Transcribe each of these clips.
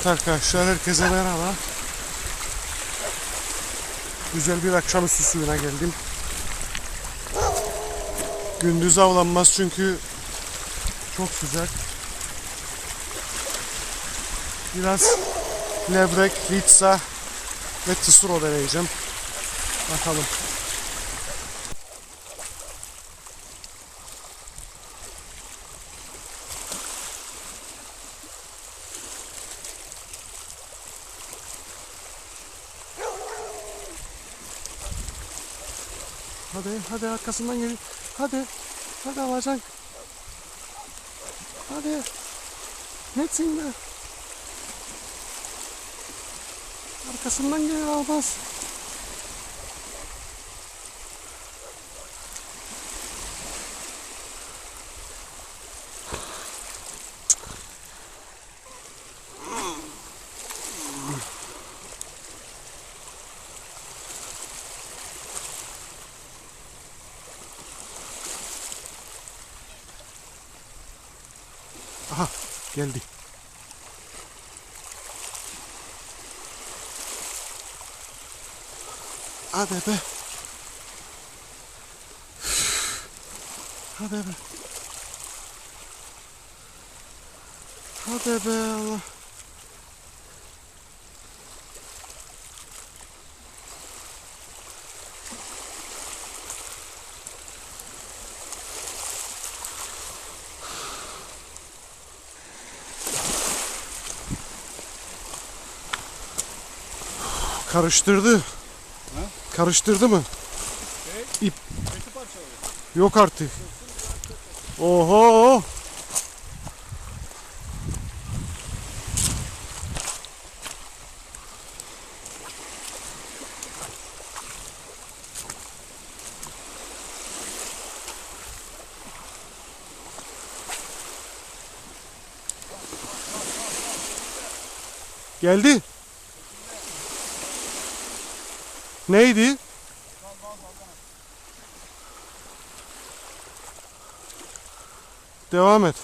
Evet arkadaşlar herkese merhaba. Güzel bir akşamüstü suyuna geldim. Gündüz avlanmaz çünkü çok sıcak. Biraz levrek, litsa ve tısuro deneyeceğim. Bakalım. Hadi hadi arkasından gel. Hadi. Hadi alacaksın. Hadi. Netsin be. Arkasından gel almaz. Geldi. Hadi be. Hadi be. Hadi be Allah. Karıştırdı. Karıştırdı mı? İp. Yok artık. Oho. Geldi. Neydi? Devam et.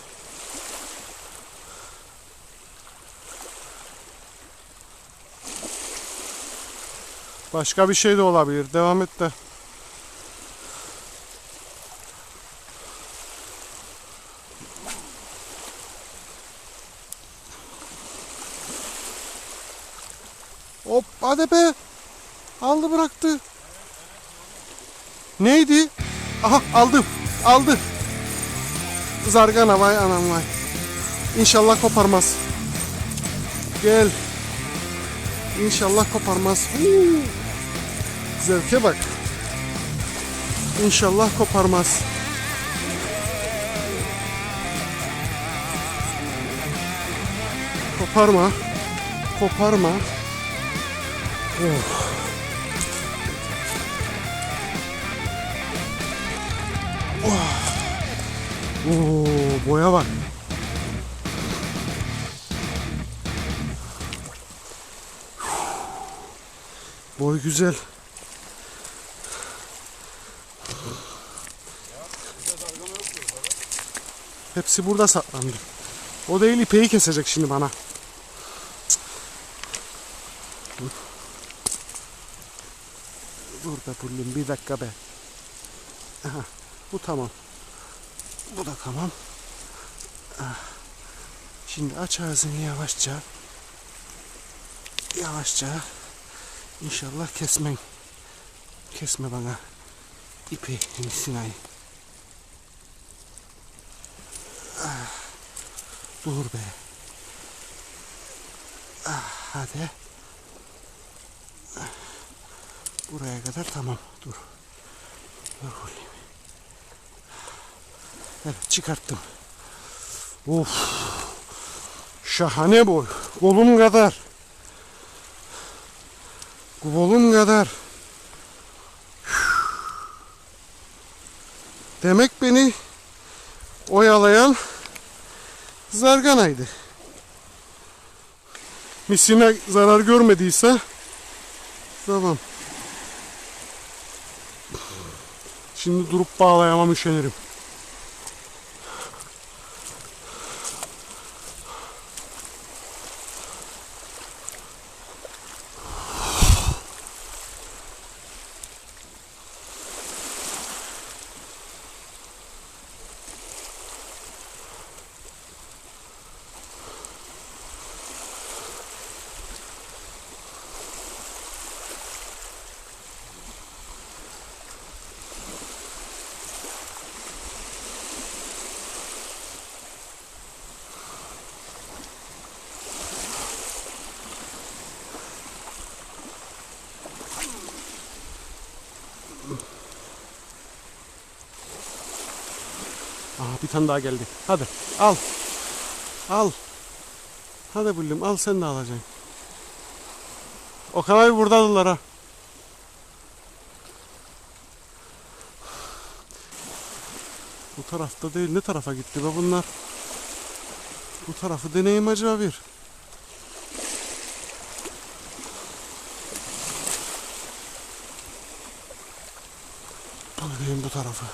Başka bir şey de olabilir. Devam et de. Hop hadi be. Aldı bıraktı. Neydi? Aha aldım. Aldı. Zargana vay anam vay. İnşallah koparmaz. Gel. İnşallah koparmaz. Zevke bak. İnşallah koparmaz. Koparma. Koparma. Oh. Oo, boya bak. Boy güzel. Hepsi burada saklandı. O değil ipeyi kesecek şimdi bana. Dur. Dur be pullim bir dakika be. Aha, bu tamam. Bu da tamam. Ah. Şimdi aç ağzını yavaşça. Yavaşça. İnşallah kesmen. Kesme bana. İpi Sinay. Ah. Dur be. Ah, hadi. Ah. Buraya kadar tamam. Dur. Dur. Evet çıkarttım. Of. Şahane boy. Kolum kadar. Kolum kadar. Demek beni oyalayan zarganaydı. Misine zarar görmediyse tamam. Şimdi durup bağlayamam üşenirim. Aha, bir tane daha geldi. Hadi al. Al. Hadi bullum al sen de alacaksın. Okan abi buradadılar ha. Bu tarafta değil ne tarafa gitti be bunlar? Bu tarafı deneyim acaba bir. Bakayım bu tarafı.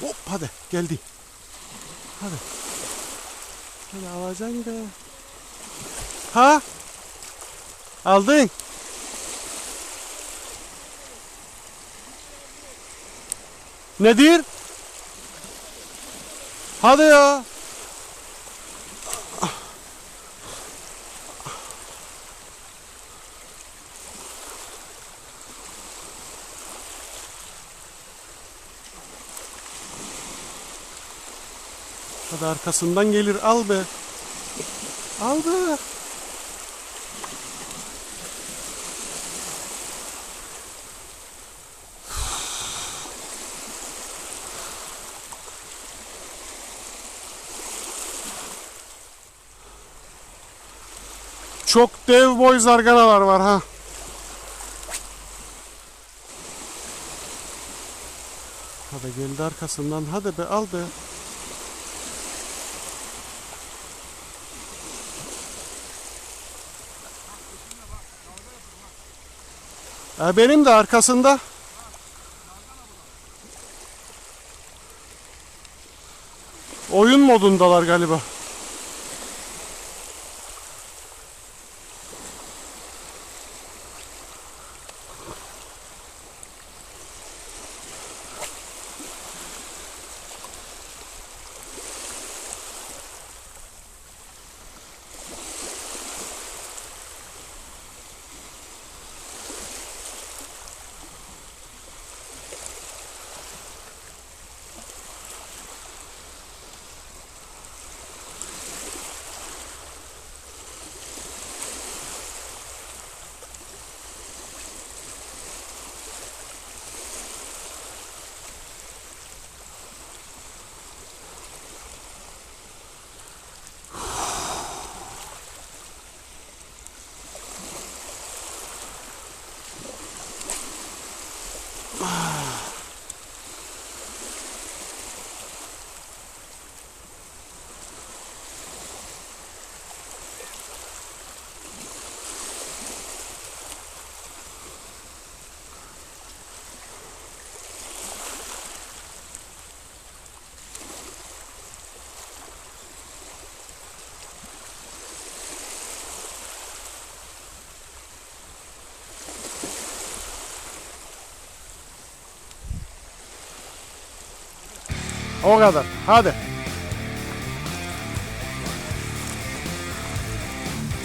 Hop hadi geldi. Hadi. Hadi alacaksın be. Ha? Aldın. Nedir? Hadi ya. Hadi arkasından gelir al be. Al be. Çok dev boy zarganalar var ha. Hadi geldi arkasından. Hadi be al be. E, benim de arkasında. Oyun modundalar galiba. 아... O kadar. Hadi.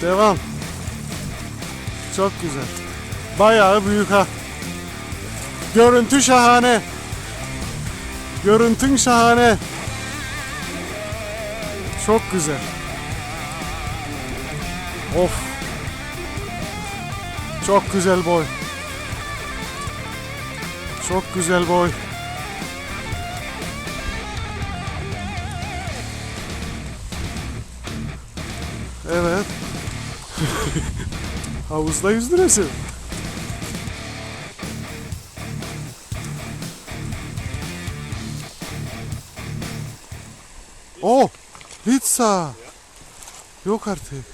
Devam. Çok güzel. Bayağı büyük ha. Görüntü şahane. Görüntün şahane. Çok güzel. Of. Çok güzel boy. Çok güzel boy. Evet. Havuzda yüzdüresin. Oh! Litsa! Yok artık.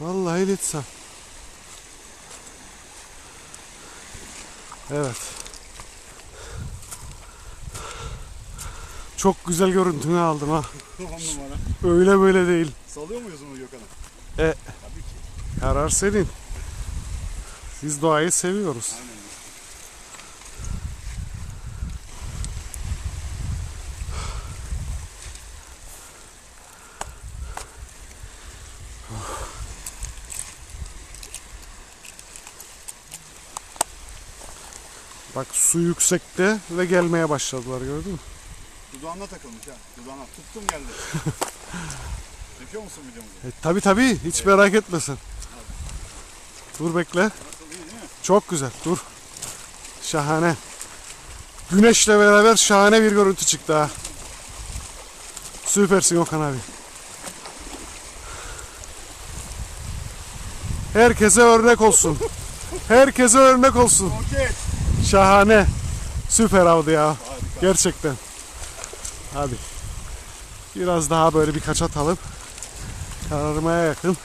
Vallahi Litsa. Evet. Çok güzel görüntünü aldım ha. Öyle böyle değil. Salıyor muyuz onu Gökhan'a? E. Tabii ki. Karar senin. Biz doğayı seviyoruz. Aynen. Bak su yüksekte ve gelmeye başladılar gördün mü? Dudağına takılmış ha. Dudağına. Tuttum geldi. Çekiyor musun videomuzu? E, tabii tabii hiç merak etmesin. Dur bekle. Nasıl iyi değil mi? Çok güzel. Dur. Şahane. Güneşle beraber şahane bir görüntü çıktı ha. Süpersin Okan abi. Herkese örnek olsun. Herkese örnek olsun. Okey. Şahane. Süper avdı ya. Harika. Gerçekten. Hadi. Biraz daha böyle birkaç atalım. Kararmaya yakın.